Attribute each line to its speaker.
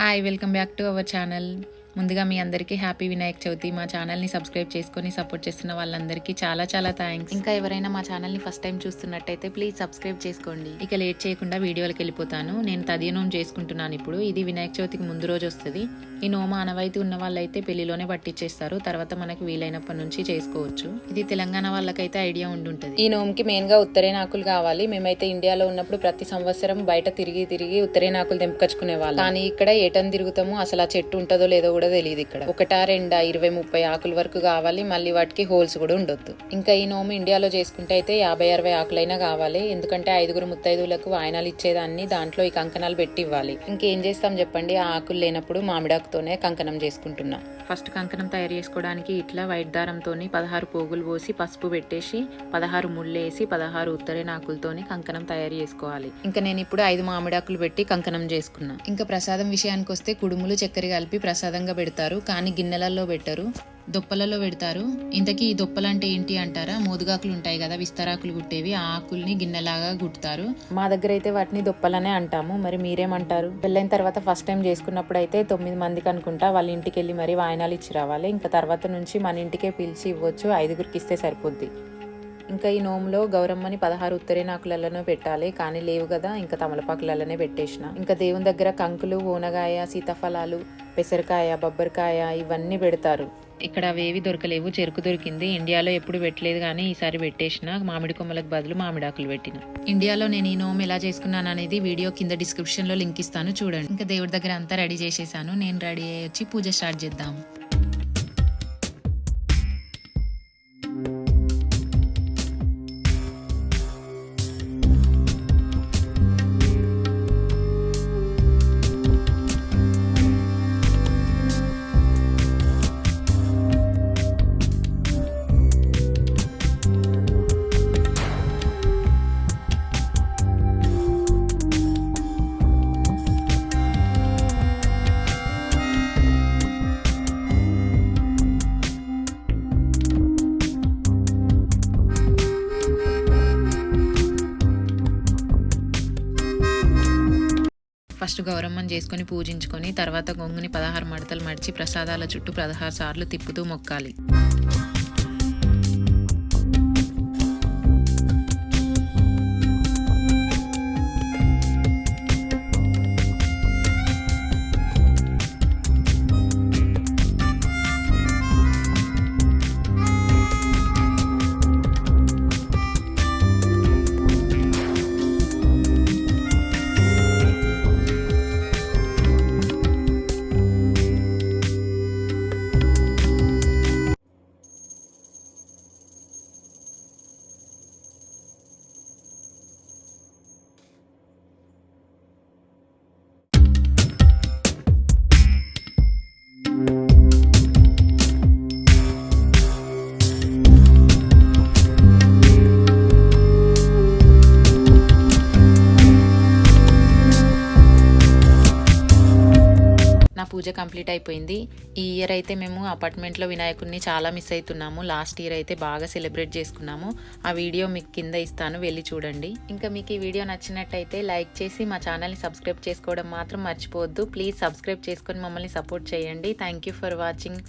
Speaker 1: Hi welcome back to our channel ముందుగా మీ అందరికీ హ్యాపీ వినాయక చవితి. మా ఛానల్ని సబ్స్క్రైబ్ చేసుకొని సపోర్ట్ చేస్తున్న వాళ్ళందరికీ చాలా చాలా థ్యాంక్స్. ఇంకా ఎవరైనా మా ఛానల్ని ఫస్ట్ టైం చూస్తున్నట్టయితే ప్లీజ్ సబ్స్క్రైబ్ చేసుకోండి. ఇక లేట్ చేయకుండా వీడియోలకు వెళ్ళిపోతాను. నేను తదియ నోము చేసుకుంటున్నాను ఇప్పుడు. ఇది వినాయక చవితికి ముందు రోజు వస్తుంది. ఈ నోమ అనవాయితీ ఉన్న వాళ్ళైతే పెళ్ళిలోనే పట్టించేస్తారు తర్వాత మనకు వీలైనప్పటి నుంచి చేసుకోవచ్చు. ఇది తెలంగాణ వాళ్ళకైతే ఐడియా ఉండుంటది. ఈ నోముకి మెయిన్గా ఉత్తరేనాకులు కావాలి. మేమైతే ఇండియాలో ఉన్నప్పుడు ప్రతి సంవత్సరం బయట తిరిగి తిరిగి ఉత్తరేనాకులు తెంపుకొచ్చుకునే వాళ్ళం కానీ ఇక్కడ ఏటని తిరుగుతాము? అసలు ఆ చెట్టు ఉంటుందో లేదో కూడా తెలియదు ఇక్కడ. ఒకటా రెండా ఇరవై ముప్పై ఆకుల వరకు కావాలి మళ్ళీ వాటికి హోల్స్ కూడా ఉండొద్దు. ఇంకా ఈ నోము ఇండియాలో చేసుకుంటే అయితే యాభై అరవై ఆకులైనా కావాలి. ఎందుకంటే ఐదుగురు ముత్తైదువులకు వాయనాలు ఇచ్చేదాన్ని దాంట్లో ఈ కంకణాలు పెట్టి ఇవ్వాలి. ఇంకేం చేస్తాం చెప్పండి? ఆ ఆకులు లేనప్పుడు మామిడాకుతోనే కంకణం చేసుకుంటున్నా. ఫస్ట్ కంకణం తయారు చేసుకోవడానికి ఇట్లా వైట్ దారంతో పదహారు పోగులు పోసి పసుపు పెట్టేసి పదహారు ముళ్ళేసి పదహారు ఉత్తరేనాకులతోని కంకణం తయారు చేసుకోవాలి. ఇంకా నేను ఇప్పుడు ఐదు మామిడాకులు పెట్టి కంకణం చేసుకున్నా. ఇంకా ప్రసాదం విషయానికి వస్తే కుడుములు చక్కెర కలిపి ప్రసాదంగా పెడతారు. కానీ గిన్నెలలో పెట్టరు. దొప్పలలో పెడతారు. ఇంతకీ ఈ దొప్పలు అంటే ఏంటి అంటారా? మోదుగాకులు ఉంటాయి కదా విస్తరాకులు గుట్టేవి ఆ ఆకుల్ని గిన్నెలాగా గుట్టుతారు మా దగ్గర అయితే వాటిని దొప్పలనే అంటాము. మరి మీరేమంటారు? పెళ్ళైన తర్వాత ఫస్ట్ టైం చేసుకున్నప్పుడు అయితే తొమ్మిది మందికి అనుకుంటా వాళ్ళ ఇంటికి వెళ్ళి మరి వాయనాలు ఇచ్చి రావాలి ఇంకా తర్వాత నుంచి మన ఇంటికే పిలిచి ఇవ్వచ్చు. ఐదుగురికి ఇస్తే సరిపోద్ది. ఇంకా ఈ నోములో గౌరమ్మని పదహారు ఉత్తరేనాకులలోనే పెట్టాలి. కానీ లేవు కదా ఇంకా తమలపాకులలోనే పెట్టేసిన. ఇంకా దేవుని దగ్గర కంకులు ఊనగాయ సీతాఫలాలు పెసరకాయ బొబ్బరికాయ ఇవన్నీ పెడతారు. ఇక్కడ అవేవి దొరకలేవు. చెరుకు దొరికింది. ఇండియాలో ఎప్పుడు పెట్టలేదు కానీ ఈసారి పెట్టేసిన. మామిడి కొమ్మలకు బదులు మామిడాకులు పెట్టిన. ఇండియాలో నేను ఈ నోమ్ ఎలా చేసుకున్నాను అనేది వీడియో కింద డిస్క్రిప్షన్లో లింక్ ఇస్తాను. చూడండి. ఇంకా దేవుడి దగ్గర అంతా రెడీ చేసేసాను. నేను రెడీ అయ్యి వచ్చి పూజ స్టార్ట్ చేద్దాం. ఫస్ట్ గౌరమ్మని చేసుకొని పూజించుకొని తర్వాత గొంగుని పదహారు మడతలు మడిచి ప్రసాదాల చుట్టూ పదహారు సార్లు తిప్పుతూ మొక్కాలి. పూజ కంప్లీట్ అయిపోయింది. ఈ ఇయర్ అయితే మేము అపార్ట్మెంట్లో వినాయకుడిని చాలా మిస్ అవుతున్నాము లాస్ట్ ఇయర్ అయితే బాగా సెలబ్రేట్ చేసుకున్నాము. ఆ వీడియో మీకు కింద ఇస్తాను వెళ్ళి చూడండి. ఇంకా మీకు ఈ వీడియో నచ్చినట్టయితే లైక్ చేసి మా ఛానల్ని సబ్స్క్రైబ్ చేసుకోవడం మాత్రం మర్చిపోవద్దు. ప్లీజ్ సబ్స్క్రైబ్ చేసుకొని మమ్మల్ని సపోర్ట్ చేయండి. Thank you for watching.